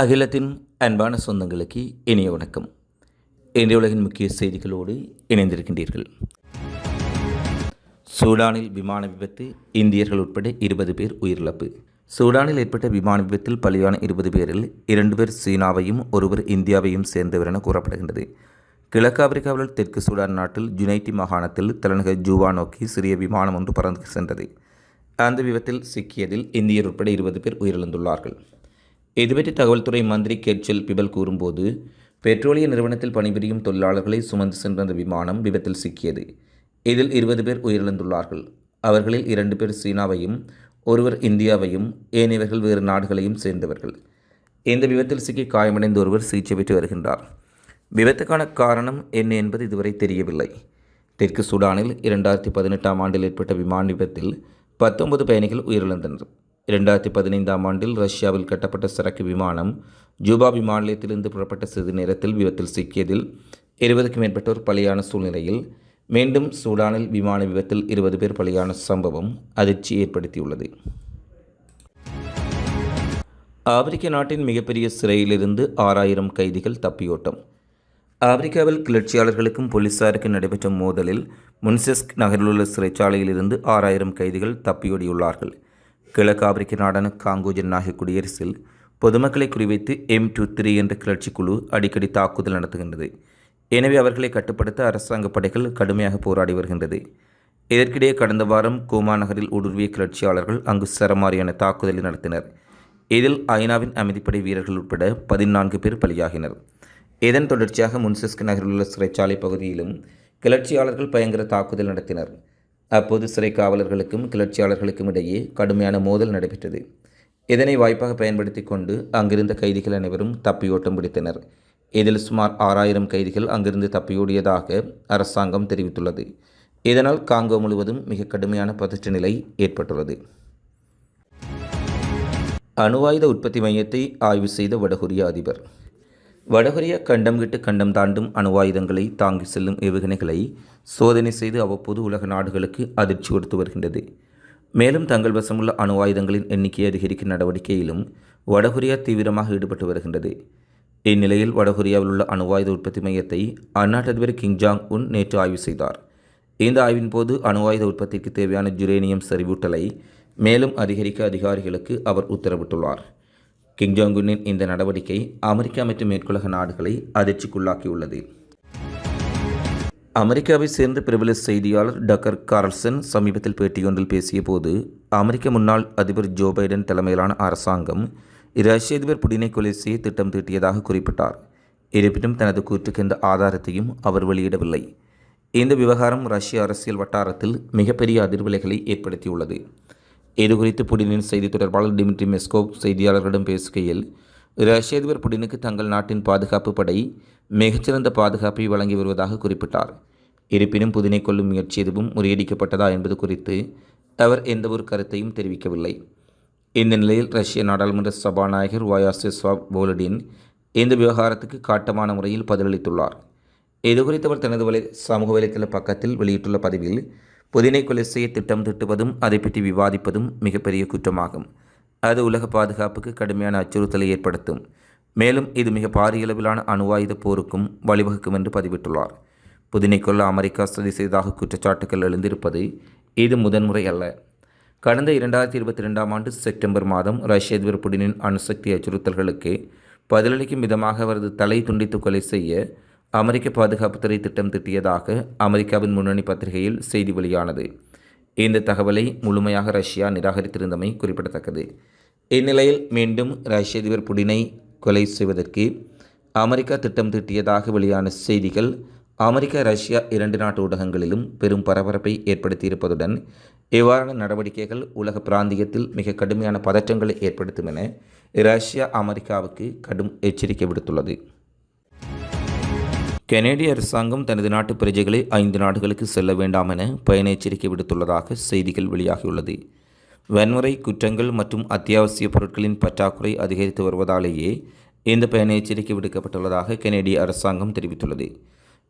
அகிலத்தின் அன்பான சொந்தங்களுக்கு இனிய வணக்கம். இன்றைய உலகின் முக்கிய செய்திகளோடு இணைந்திருக்கின்றீர்கள். சூடானில் விமான விபத்து இந்தியர்கள் உட்பட இருபது பேர் உயிரிழப்பு. சூடானில் ஏற்பட்ட விமான விபத்தில் பலியான இருபது பேரில் இரண்டு பேர் சீனாவையும் ஒருவர் இந்தியாவையும் சேர்ந்தவர் என கூறப்படுகின்றது. கிழக்கு ஆப்பிரிக்காவில் தெற்கு சூடான் நாட்டில் ஜுனைட்டி மாகாணத்தில் தலைநகர் ஜூவா நோக்கி சிறிய விமானம் ஒன்று பறந்து சென்றது. அந்த விபத்தில் சிக்கியதில் இந்தியர் உட்பட இருபது பேர் உயிரிழந்துள்ளார்கள். இதுபற்றி தகவல்துறை மந்திரி கெர்ச்சல் பிபல் கூறும்போது பெட்ரோலிய நிறுவனத்தில் பணிபுரியும் தொழிலாளர்களை சுமந்து சென்ற அந்த விமானம் விபத்தில் சிக்கியது. இதில் இருபது பேர் உயிரிழந்துள்ளார்கள். அவர்களில் இரண்டு பேர் சீனாவையும் ஒருவர் இந்தியாவையும் ஏனையவர்கள் வேறு நாடுகளையும் சேர்ந்தவர்கள். இந்த விபத்தில் சிக்கி காயமடைந்த ஒருவர் சிகிச்சை பெற்று வருகின்றார். விபத்துக்கான காரணம் என்ன என்பது இதுவரை தெரியவில்லை. தெற்கு சூடானில் இரண்டாயிரத்தி பதினெட்டாம் ஆண்டில் ஏற்பட்ட விமான விபத்தில் பத்தொன்பது பயணிகள் உயிரிழந்தனர். இரண்டாயிரத்தி பதினைந்தாம் ஆண்டில் ரஷ்யாவில் கட்டப்பட்ட சரக்கு விமானம் ஜூபா விமான நிலையத்திலிருந்து புறப்பட்ட சிறிது நேரத்தில் விபத்தில் சிக்கியதில் இருபதுக்கும் மேற்பட்டோர் பலியான சூழ்நிலையில் மீண்டும் சூடானில் விமான விபத்தில் இருபது பேர் பலியான சம்பவம் அதிர்ச்சி ஏற்படுத்தியுள்ளது. ஆப்பிரிக்க நாட்டின் மிகப்பெரிய சிறையிலிருந்து ஆறாயிரம் கைதிகள் தப்பியோட்டம். ஆப்பிரிக்காவில் கிளர்ச்சியாளர்களுக்கும் போலீசாருக்கும் நடைபெற்ற மோதலில் முன்செஸ்க் நகரில் உள்ள சிறைச்சாலையிலிருந்து ஆறாயிரம் கைதிகள் தப்பியோடியுள்ளார்கள். கிழக்கு ஆப்பிரிக்க நாடான காங்கோ ஜனநாயக குடியரசில் பொதுமக்களை குறிவைத்து எம் டூ த்ரீ என்ற கிளர்ச்சி குழு அடிக்கடி தாக்குதல் நடத்துகின்றது. எனவே அவர்களை கட்டுப்படுத்த அரசாங்க படைகள் கடுமையாக போராடி வருகின்றது. இதற்கிடையே கடந்த வாரம் கோமா நகரில் ஊடுருவிய கிளர்ச்சியாளர்கள் அங்கு சரமாரியான தாக்குதலை நடத்தினர். இதில் ஐநாவின் அமைதிப்படை வீரர்கள் உட்பட பதினான்கு பேர் பலியாகினர். இதன் தொடர்ச்சியாக முன்செஸ்க் நகரில் உள்ள சிறைச்சாலை பகுதியிலும் கிளர்ச்சியாளர்கள் பயங்கர தாக்குதல் நடத்தினர். அப்போது சிறை காவலர்களுக்கும் கிளர்ச்சியாளர்களுக்கும் இடையே கடுமையான மோதல் நடைபெற்றது. இதனை வாய்ப்பாக பயன்படுத்தி கொண்டு அங்கிருந்த கைதிகள் அனைவரும் தப்பியோட்டம் பிடித்தனர். இதில் சுமார் ஆறாயிரம் கைதிகள் அங்கிருந்து தப்பியோடியதாக அரசாங்கம் தெரிவித்துள்ளது. இதனால் காங்கோ முழுவதும் மிக கடுமையான பதற்ற நிலை ஏற்பட்டுள்ளது. அணுவாயுத உற்பத்தி மையத்தை ஆய்வு செய்த வடகொரிய அதிபர் வடகொரியா கண்டம் விட்டு கண்டம் தாண்டும் அணுவாயுதங்களை தாங்கி செல்லும் ஏவுகணைகளை சோதனை செய்து அவ்வப்போது உலக நாடுகளுக்கு அதிர்ச்சி கொடுத்து வருகின்றது. மேலும் தங்கள் வசமுள்ள அணு ஆயுதங்களின் எண்ணிக்கையை அதிகரிக்கும் நடவடிக்கையிலும் வடகொரியா தீவிரமாக ஈடுபட்டு வருகின்றது. இந்நிலையில் வடகொரியாவில் உள்ள அணுவாயுத உற்பத்தி மையத்தை அந்நாட்டு அதிபர் கிங் ஜாங் உன் நேற்று ஆய்வு செய்தார். இந்த ஆய்வின் போது அணுவாயுத உற்பத்திக்கு தேவையான ஜுரேனியம் செறிவூட்டலை மேலும் அதிகரிக்க அதிகாரிகளுக்கு அவர் உத்தரவிட்டுள்ளார். கிங் ஜாங்குனின் இந்த நடவடிக்கை அமெரிக்கா மற்றும் மேற்குலக நாடுகளை அதிர்ச்சிக்குள்ளாக்கியுள்ளது. அமெரிக்காவை சேர்ந்த பிரபல செய்தியாளர் டக்கர் கார்ல்சன் சமீபத்தில் பேட்டியொன்றில் பேசிய போது அமெரிக்க முன்னாள் அதிபர் ஜோ பைடன் தலைமையிலான அரசாங்கம் ரஷ்ய அதிபர் புடினை கொலை செய்ய திட்டம் தீட்டியதாக குறிப்பிட்டார். இருப்பினும் தனது கூற்றுக்கு எந்த ஆதாரத்தையும் அவர் வெளியிடவில்லை. இந்த விவகாரம் ரஷ்ய அரசியல் வட்டாரத்தில் மிகப்பெரிய அதிர்வலைகளை ஏற்படுத்தியுள்ளது. இதுகுறித்து புடினின் செய்தி தொடர்பாளர் டிமிட்ரி மெஸ்கோவ் செய்தியாளர்களிடம் பேசுகையில் ரஷ்ய அதிபர் புடினுக்கு தங்கள் நாட்டின் பாதுகாப்பு படை மிகச்சிறந்த பாதுகாப்பை வழங்கி வருவதாக குறிப்பிட்டார். இருப்பினும் புதினை கொள்ளும் முயற்சி எதுவும் முறியடிக்கப்பட்டதா என்பது குறித்து அவர் எந்தவொரு கருத்தையும் தெரிவிக்கவில்லை. இந்த நிலையில் ரஷ்ய நாடாளுமன்ற சபாநாயகர் வாயாசெஸ்வாப் போலடின் இந்த விவகாரத்துக்கு காட்டமான முறையில் பதிலளித்துள்ளார். இதுகுறித்து அவர் தனது வலை சமூக வலைத்தள பக்கத்தில் வெளியிட்டுள்ள பதிவில் புதினை கொலை செய்ய திட்டம் திட்டுவதும் அதை பற்றி விவாதிப்பதும் மிகப்பெரிய குற்றமாகும். அது உலக பாதுகாப்புக்கு கடுமையான அச்சுறுத்தலை ஏற்படுத்தும். மேலும் இது மிக பாரியளவிலான அணுவாயுத போருக்கும் வழிவகுக்கும் என்று பதிவிட்டுள்ளார். புதினை கொல்ல அமெரிக்கா சதி செய்ததாக குற்றச்சாட்டுகள் எழுந்திருப்பது இது முதன்முறை அல்ல. கடந்த இரண்டாயிரத்தி இருபத்தி ரெண்டாம் ஆண்டு செப்டம்பர் மாதம் ரஷ்ய அதிபர் புடினின் அணுசக்தி அச்சுறுத்தல்களுக்கு பதிலளிக்கும் விதமாக அவரது தலை துண்டித்து கொலை செய்ய அமெரிக்க பாதுகாப்புத்துறை திட்டம் திட்டியதாக அமெரிக்காவின் முன்னணி பத்திரிகையில் செய்தி வெளியானது. இந்த தகவலை முழுமையாக ரஷ்யா நிராகரித்திருந்தமை குறிப்பிடத்தக்கது. இந்நிலையில் மீண்டும் ரஷ்ய அதிபர் புடினை கொலை செய்வதற்கு அமெரிக்கா திட்டம் திட்டியதாக வெளியான செய்திகள் அமெரிக்கா ரஷ்யா இரண்டு நாட்டு ஊடகங்களிலும் பெரும் பரபரப்பை ஏற்படுத்தியிருப்பதுடன் இவ்வாறான நடவடிக்கைகள் உலக பிராந்தியத்தில் மிக கடுமையான பதற்றங்களை ஏற்படுத்தும் என ரஷ்யா அமெரிக்காவுக்கு கடும் எச்சரிக்கை விடுத்துள்ளது. கனேடிய அரசாங்கம் தனது நாட்டு பிரஜைகளை ஐந்து நாடுகளுக்கு செல்ல வேண்டாம் என பயண எச்சரிக்கை விடுத்துள்ளதாக செய்திகள் வெளியாகியுள்ளது. வன்முறை குற்றங்கள் மற்றும் அத்தியாவசிய பொருட்களின் பற்றாக்குறை அதிகரித்து வருவதாலேயே இந்த பயண எச்சரிக்கை விடுக்கப்பட்டுள்ளதாக கனேடிய அரசாங்கம் தெரிவித்துள்ளது.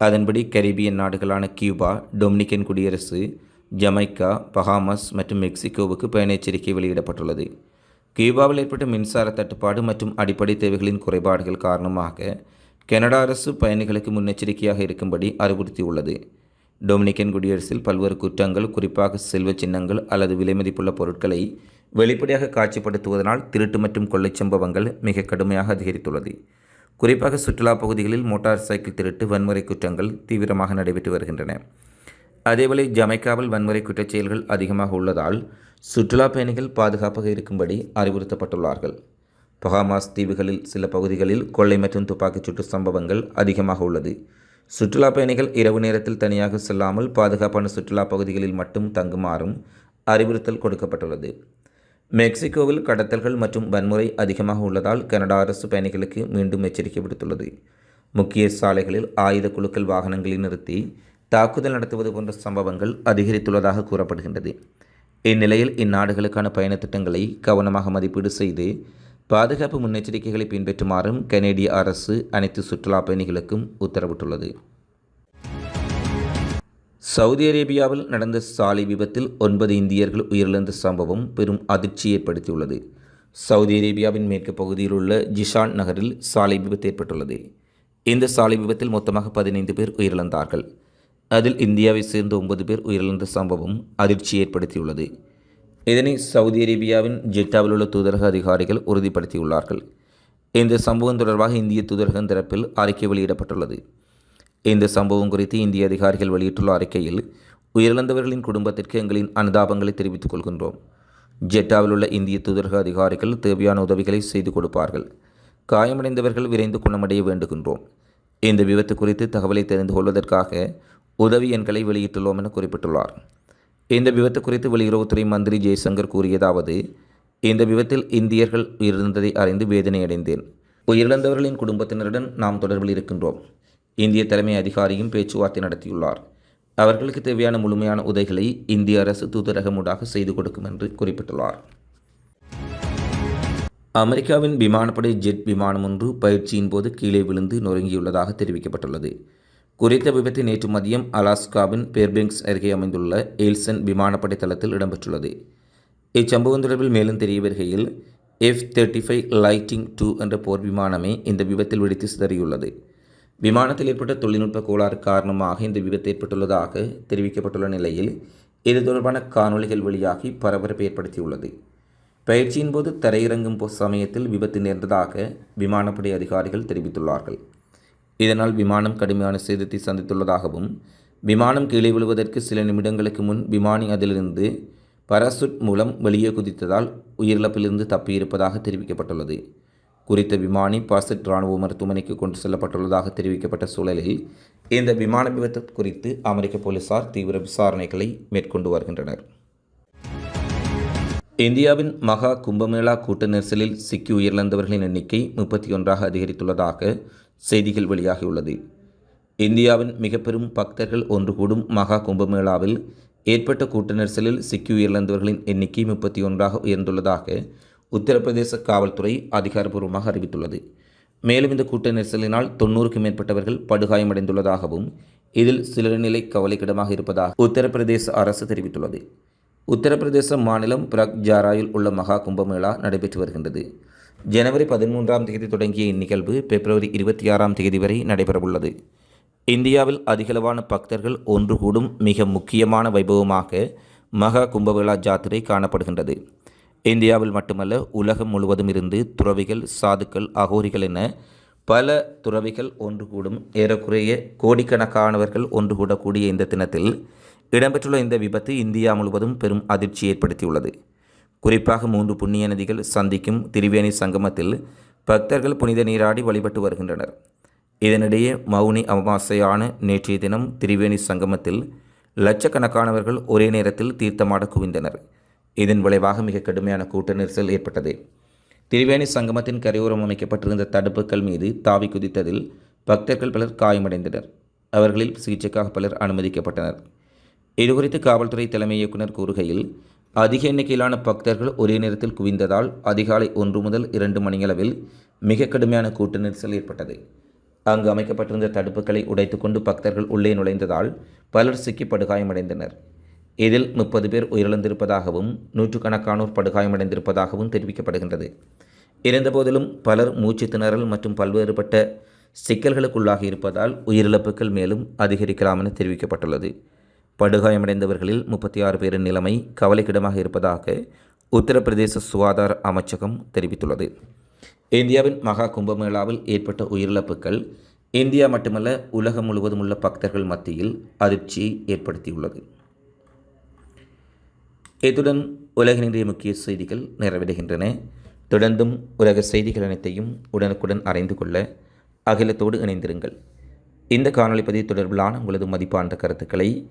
அதன்படி கரீபியன் நாடுகளான கியூபா டொமினிக்கன் குடியரசு ஜமைக்கா பஹாமஸ் மற்றும் மெக்சிகோவுக்கு பயண எச்சரிக்கை வெளியிடப்பட்டுள்ளது. கியூபாவில் ஏற்பட்ட மின்சார தட்டுப்பாடு மற்றும் அடிப்படை தேவைகளின் குறைபாடுகள் காரணமாக கனடா அரசு பயணிகளுக்கு முன்னெச்சரிக்கையாக இருக்கும்படி அறிவுறுத்தியுள்ளது. டொமினிக்கன் குடியரசில் பல்வேறு குற்றங்கள் குறிப்பாக செல்வச் சின்னங்கள் அல்லது விலைமதிப்புள்ள பொருட்களை வெளிப்படையாக காட்சிப்படுத்துவதனால் திருட்டு மற்றும் கொள்ளைச் சம்பவங்கள் மிக கடுமையாக அதிகரித்துள்ளது. குறிப்பாக சுற்றுலா பகுதிகளில் மோட்டார் சைக்கிள் திருட்டு வன்முறை குற்றங்கள் தீவிரமாக நடைபெற்று வருகின்றன. அதேவேளை ஜமைக்காவில் வன்முறை குற்றச் செயல்கள் அதிகமாக உள்ளதால் சுற்றுலா பயணிகள் பாதுகாப்பாக இருக்கும்படி அறிவுறுத்தப்பட்டுள்ளார்கள். பஹாமாஸ் தீவுகளில் சில பகுதிகளில் கொள்ளை மற்றும் துப்பாக்கிச் சூட்டு சம்பவங்கள் அதிகமாக உள்ளது. சுற்றுலா பயணிகள் இரவு நேரத்தில் தனியாக செல்லாமல் பாதுகாப்பான சுற்றுலா பகுதிகளில் மட்டும் தங்குமாறும் அறிவுறுத்தல் கொடுக்கப்பட்டுள்ளது. மெக்சிகோவில் கடத்தல்கள் மற்றும் வன்முறை அதிகமாக உள்ளதால் கனடா அரசு பயணிகளுக்கு மீண்டும் எச்சரிக்கை விடுத்துள்ளது. முக்கிய சாலைகளில் ஆயுத குழுக்கள் வாகனங்களை நிறுத்தி தாக்குதல் நடத்துவது போன்ற சம்பவங்கள் அதிகரித்துள்ளதாக கூறப்படுகின்றது. இந்நிலையில் இந்நாடுகளுக்கான பயண திட்டங்களை கவனமாக மதிப்பீடு செய்து பாதுகாப்பு முன்னெச்சரிக்கைகளை பின்பற்றுமாறும் கனேடிய அரசு அனைத்து சுற்றுலா பயணிகளுக்கும் உத்தரவிட்டுள்ளது. சவுதி அரேபியாவில் நடந்த சாலை விபத்தில் ஒன்பது இந்தியர்கள் உயிரிழந்த சம்பவம் பெரும் அதிர்ச்சி ஏற்படுத்தியுள்ளது. சவுதி அரேபியாவின் மேற்கு பகுதியில் உள்ள ஜிஷான் நகரில் சாலை விபத்து ஏற்பட்டுள்ளது. இந்த சாலை விபத்தில் மொத்தமாக பதினைந்து பேர் உயிரிழந்தார்கள். அதில் இந்தியாவை சேர்ந்த ஒன்பது பேர் உயிரிழந்த சம்பவம் அதிர்ச்சி ஏற்படுத்தியுள்ளது. இதனை சவுதி அரேபியாவின் ஜெட்டாவில் உள்ள தூதரக அதிகாரிகள் உறுதிப்படுத்தியுள்ளார்கள். இந்த சம்பவம் தொடர்பாக இந்திய தூதரகம் தரப்பில் அறிக்கை வெளியிடப்பட்டுள்ளது. இந்த சம்பவம் குறித்து இந்திய அதிகாரிகள் வெளியிட்டுள்ள அறிக்கையில் உயிரிழந்தவர்களின் குடும்பத்திற்கு எங்களின் அனுதாபங்களை தெரிவித்துக் கொள்கின்றோம். ஜெட்டாவில் உள்ள இந்திய தூதரக அதிகாரிகள் தேவையான உதவிகளை செய்து கொடுப்பார்கள். காயமடைந்தவர்கள் விரைந்து குணமடைய வேண்டுகின்றோம். இந்த விபத்து குறித்து தகவலை தெரிந்து கொள்வதற்காக உதவி எண்களை வெளியிட்டுள்ளோம் என குறிப்பிட்டுள்ளார். இந்த விபத்து குறித்து வெளியுறவுத்துறை மந்திரி ஜெய்சங்கர் கூறியதாவது இந்த விபத்தில் இந்தியர்கள் உயிரிழந்ததை அறிந்து வேதனை அடைந்தேன் உயிரிழந்தவர்களின் குடும்பத்தினருடன் நாம் தொடர்பில் இருக்கின்றோம். இந்திய தலைமை அதிகாரியும் பேச்சுவார்த்தை நடத்தியுள்ளார். அவர்களுக்கு தேவையான முழுமையான உதவிகளை இந்திய அரசு தூதரகமூடாக செய்து கொடுக்கும் என்று குறிப்பிட்டுள்ளார். அமெரிக்காவின் விமானப்படை ஜெட் விமானம் ஒன்று பயிற்சியின் போது கீழே விழுந்து நொறுங்கியுள்ளதாக தெரிவிக்கப்பட்டுள்ளது. குறித்த விபத்து நேற்று மதியம் அலாஸ்காவின் பேர்பெங்க்ஸ் அருகே அமைந்துள்ள எயில்சன் விமானப்படை தளத்தில் இடம்பெற்றுள்ளது இச்சம்பவம் தொடர்பில் மேலும் தெரிய வருகையில் F thirty five lightning two என்ற போர் விமானமே இந்த விபத்தில் வெடித்து சிதறியுள்ளது. விமானத்தில் ஏற்பட்ட தொழில்நுட்ப கோளாறு காரணமாக இந்த விபத்து ஏற்பட்டுள்ளதாக தெரிவிக்கப்பட்டுள்ள நிலையில் இது தொடர்பான காணொளிகள் வெளியாகி பரபரப்பை ஏற்படுத்தியுள்ளது. பயிற்சியின் போது தரையிறங்கும் போ- சமயத்தில் விபத்து நேர்ந்ததாக விமானப்படை அதிகாரிகள் தெரிவித்துள்ளார்கள். இதனால் விமானம் கடுமையான சேதத்தை சந்தித்துள்ளதாகவும் விமானம் கீழே விழுவதற்கு சில நிமிடங்களுக்கு முன் விமானி அதிலிருந்து பராசூட் மூலம் வெளியே குதித்ததால் உயிரிழப்பிலிருந்து தப்பியிருப்பதாக தெரிவிக்கப்பட்டுள்ளது. குறித்த விமானி பாசிட் இராணுவ மருத்துவமனைக்கு கொண்டு செல்லப்பட்டுள்ளதாக தெரிவிக்கப்பட்ட சூழலில் இந்த விமான விபத்து குறித்து அமெரிக்க போலீசார் தீவிர விசாரணைகளை மேற்கொண்டு வருகின்றனர். இந்தியாவின் மகா கும்பமேளா கூட்ட நெரிசலில் சிக்கி உயிரிழந்தவர்களின் எண்ணிக்கை முப்பத்தி ஒன்றாக அதிகரித்துள்ளதாக செய்திகள் வெளியாகியுள்ளது. இந்தியாவின் மிக பெரும் பக்தர்கள் ஒன்று கூடும் மகா கும்பமேளாவில் ஏற்பட்ட கூட்ட நெரிசலில் சிக்கி உயிரிழந்தவர்களின் எண்ணிக்கை முப்பத்தி ஒன்றாக உயர்ந்துள்ளதாக உத்தரப்பிரதேச காவல்துறை அதிகாரப்பூர்வமாக அறிவித்துள்ளது. மேலும் இந்த கூட்ட நெரிசலினால் தொண்ணூறுக்கும் மேற்பட்டவர்கள் படுகாயமடைந்துள்ளதாகவும் இதில் சிலர் நிலை கவலைக்கிடமாக இருப்பதாக உத்தரப்பிரதேச அரசு தெரிவித்துள்ளது. உத்தரப்பிரதேச மாநிலம் பிரக் ஜாராயில் உள்ள மகா கும்பமேளா நடைபெற்று வருகின்றது. ஜனவரி பதிமூன்றாம் தேதி தொடங்கிய இந்நிகழ்வு பிப்ரவரி இருபத்தி ஆறாம் தேதி வரை நடைபெறவுள்ளது. இந்தியாவில் அதிகளவான பக்தர்கள் ஒன்று கூடும் மிக முக்கியமான வைபவமாக மகா கும்பவிழா ஜாத்திரை காணப்படுகின்றது. இந்தியாவில் மட்டுமல்ல உலகம் முழுவதும் இருந்து துறவிகள் சாதுக்கள் அகோரிகள் என பல துறவிகள் ஒன்று கூடும் ஏறக்குறைய கோடிக்கணக்கானவர்கள் ஒன்று கூடக்கூடிய இந்த தினத்தில் இடம்பெற்றுள்ள இந்த விபத்து இந்தியா முழுவதும் பெரும் அதிர்ச்சி ஏற்படுத்தியுள்ளது. குறிப்பாக மூன்று புண்ணிய நதிகள் சந்திக்கும் திரிவேணி சங்கமத்தில் பக்தர்கள் புனித நீராடி வழிபட்டு வருகின்றனர். இதனிடையே மௌனி அமாவாசையான நேற்றைய தினம் திரிவேணி சங்கமத்தில் லட்சக்கணக்கானவர்கள் ஒரே நேரத்தில் தீர்த்தமாட குவிந்தனர். இதன் விளைவாக மிக கடுமையான கூட்ட நெரிசல் ஏற்பட்டது. திரிவேணி சங்கமத்தின் கரையோரம் அமைக்கப்பட்டிருந்த தடுப்புகள் மீது தாவி குதித்ததில் பக்தர்கள் பலர் காயமடைந்தனர். அவர்களில் சிகிச்சைக்காக பலர் அனுமதிக்கப்பட்டனர். இதுகுறித்து காவல்துறை தலைமை இயக்குனர் கூறுகையில் அதிக எண்ணிக்கையிலான பக்தர்கள் ஒரே நேரத்தில் குவிந்ததால் அதிகாலை ஒன்று முதல் இரண்டு மணியளவில் மிக கடுமையான கூட்ட நெரிசல் ஏற்பட்டது. அங்கு அமைக்கப்பட்டிருந்த தடுப்புகளை உடைத்துக்கொண்டு பக்தர்கள் உள்ளே நுழைந்ததால் பலர் சிக்கி படுகாயமடைந்தனர் இதில் முப்பது பேர் உயிரிழந்திருப்பதாகவும் நூற்றுக்கணக்கானோர் படுகாயமடைந்திருப்பதாகவும் தெரிவிக்கப்படுகின்றது. இருந்தபோதிலும் பலர் மூச்சு திணறல் மற்றும் பல்வேறுபட்ட சிக்கல்களுக்குள்ளாகி இருப்பதால் உயிரிழப்புகள் மேலும் அதிகரிக்கலாம் என தெரிவிக்கப்பட்டுள்ளது. படுகாயமடைந்தவர்களில் முப்பத்தி ஆறு பேரின் நிலைமை கவலைக்கிடமாக இருப்பதாக உத்தரப்பிரதேச சுகாதார அமைச்சகம் தெரிவித்துள்ளது. இந்தியாவின் மகா கும்பமேளாவில் ஏற்பட்ட உயிரிழப்புகள் இந்தியா மட்டுமல்ல உலகம் முழுவதும் உள்ள பக்தர்கள் மத்தியில் அதிர்ச்சியை ஏற்படுத்தியுள்ளது. இத்துடன் உலகினுடைய முக்கிய செய்திகள் நிறைவடைகின்றன. தொடர்ந்தும் உலக செய்திகள் அனைத்தையும் உடனுக்குடன் அறிந்து கொள்ள அகிலத்தோடு இணைந்திருங்கள். இந்த காணொளி பதிவு தொடர்பிலான உங்களது மதிப்பான கருத்துக்களை